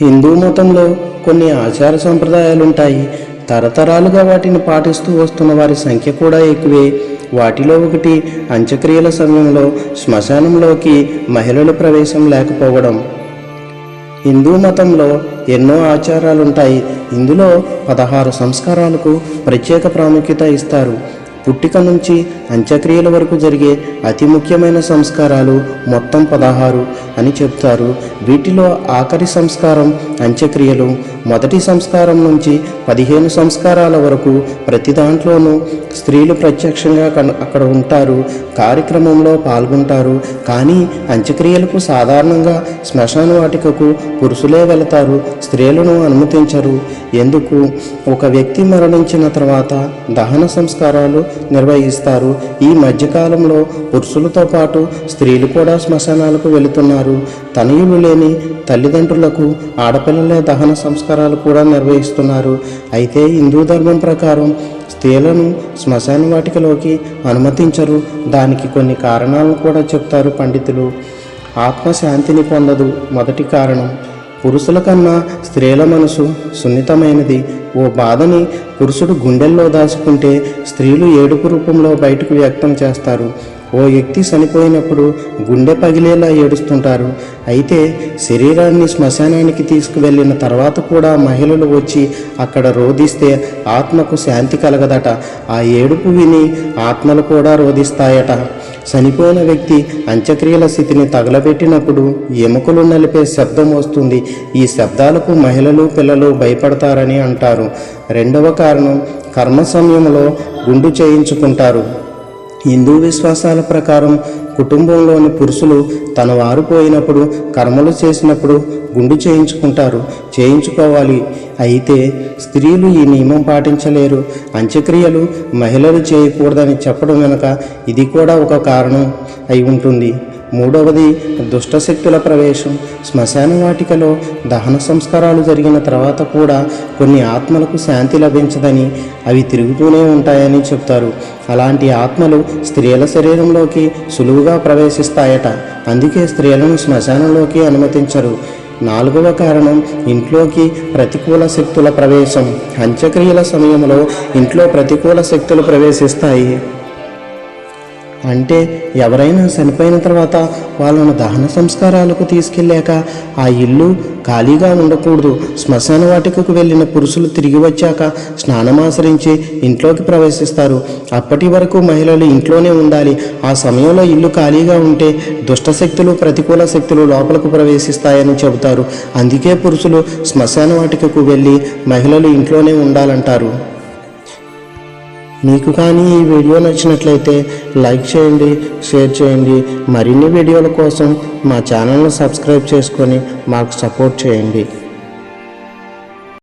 హిందూ మతంలో కొన్ని ఆచార సంప్రదాయాలుంటాయి. తరతరాలుగా వాటిని పాటిస్తూ వస్తున్న వారి సంఖ్య కూడా ఎక్కువే. వాటిలో ఒకటి అంత్యక్రియల సమయంలో శ్మశానంలోకి మహిళల ప్రవేశం లేకపోవడం. హిందూ మతంలో ఎన్నో ఆచారాలుంటాయి. ఇందులో పదహారు సంస్కారాలకు ప్రత్యేక ప్రాముఖ్యత ఇస్తారు. పుట్టిక నుంచి అంత్యక్రియల వరకు జరిగే అతి ముఖ్యమైన సంస్కారాలు మొత్తం పదహారు అని చెప్తారు. వీటిలో ఆఖరి సంస్కారం అంత్యక్రియలు మొదటి సంస్కారం నుంచి పదిహేను సంస్కారాల వరకు ప్రతి దాంట్లోనూ స్త్రీలు ప్రత్యక్షంగా అక్కడ ఉంటారు కార్యక్రమంలో పాల్గొంటారు. కానీ అంత్యక్రియలకు సాధారణంగా శ్మశాన వాటికకు పురుషులే వెళతారు స్త్రీలను అనుమతించరు. ఎందుకు? ఒక వ్యక్తి మరణించిన తర్వాత దహన సంస్కారాలు నిర్వహిస్తారు. ఈ మధ్యకాలంలో పురుషులతో పాటు స్త్రీలు కూడా శ్మశానాలకు వెళుతున్నారు. తనయులు లేని తల్లిదండ్రులకు ఆడపిల్లలే దహన సంస్కారాలు కూడా నిర్వహిస్తున్నారు. అయితే హిందూ ధర్మం ప్రకారం స్త్రీలను శ్మశాన వాటికలోకి అనుమతించరు. దానికి కొన్ని కారణాలను కూడా చెప్తారు పండితులు. ఆత్మశాంతిని పొందదు. మొదటి కారణం పురుషుల కన్నా స్త్రీల మనసు సున్నితమైనది. ఓ బాధని పురుషుడు గుండెల్లో దాచుకుంటే స్త్రీలు ఏడుపు రూపంలో బయటకు వ్యక్తం చేస్తారు. ఓ వ్యక్తి చనిపోయినప్పుడు గుండె పగిలేలా ఏడుస్తుంటారు. అయితే శరీరాన్ని శ్మశానానికి తీసుకువెళ్ళిన తర్వాత కూడా మహిళలు వచ్చి అక్కడ రోధిస్తే ఆత్మకు శాంతి కలగదట. ఆ ఏడుపు విని ఆత్మలు కూడా రోధిస్తాయట. చనిపోయిన వ్యక్తి అంత్యక్రియల స్థితిని తగలబెట్టినప్పుడు ఎముకలు నలిపే శబ్దం వస్తుంది. ఈ శబ్దాలకు మహిళలు పిల్లలు భయపడతారని అంటారు. రెండవ కారణం కర్మ సమయంలో గుండు చేయించుకుంటారు. హిందూ విశ్వాసాల ప్రకారం కుటుంబంలోని పురుషులు తన వారు పోయినప్పుడు కర్మలు చేసినప్పుడు గుండు చేయించుకుంటారు. చేయించుకోవాలి. అయితే స్త్రీలు ఈ నియమం పాటించలేరు. అంత్యక్రియలు మహిళలు చేయకూడదని చెప్పడం వెనుక ఇది కూడా ఒక కారణం అయి ఉంటుంది. మూడవది దుష్టశక్తుల ప్రవేశం. శ్మశాన వాటికలో దహన సంస్కారాలు జరిగిన తర్వాత కూడా కొన్ని ఆత్మలకు శాంతి లభించదని అవి తిరుగుతూనే ఉంటాయని చెప్తారు. అలాంటి ఆత్మలు స్త్రీల శరీరంలోకి సులువుగా ప్రవేశిస్తాయట. అందుకే స్త్రీలను శ్మశానంలోకి అనుమతించరు. నాలుగవ కారణం ఇంట్లోకి ప్రతికూల శక్తుల ప్రవేశం. అంత్యక్రియల సమయంలో ఇంట్లో ప్రతికూల శక్తులు ప్రవేశిస్తాయి. అంటే ఎవరైనా చనిపోయిన తర్వాత వాళ్ళను దహన సంస్కారాలకు తీసుకెళ్ళాక ఆ ఇల్లు ఖాళీగా ఉండకూడదు. శ్మశాన వాటికకు వెళ్ళిన పురుషులు తిరిగి వచ్చాక స్నానమాచరించి ఇంట్లోకి ప్రవేశిస్తారు. అప్పటి వరకు మహిళలు ఇంట్లోనే ఉండాలి. ఆ సమయంలో ఇల్లు ఖాళీగా ఉంటే దుష్టశక్తులు ప్రతికూల శక్తులు లోపలకు ప్రవేశిస్తాయని చెబుతారు. అందుకే పురుషులు శ్మశాన వాటికకు వెళ్ళి మహిళలు ఇంట్లోనే ఉండాలంటారు. మీకు కానీ ఈ వీడియో నచ్చినట్లయితే లైక్ చేయండి షేర్ చేయండి. మరిన్ని వీడియోల కోసం మా ఛానల్ను సబ్స్క్రైబ్ చేసుకొని మాకు సపోర్ట్ చేయండి.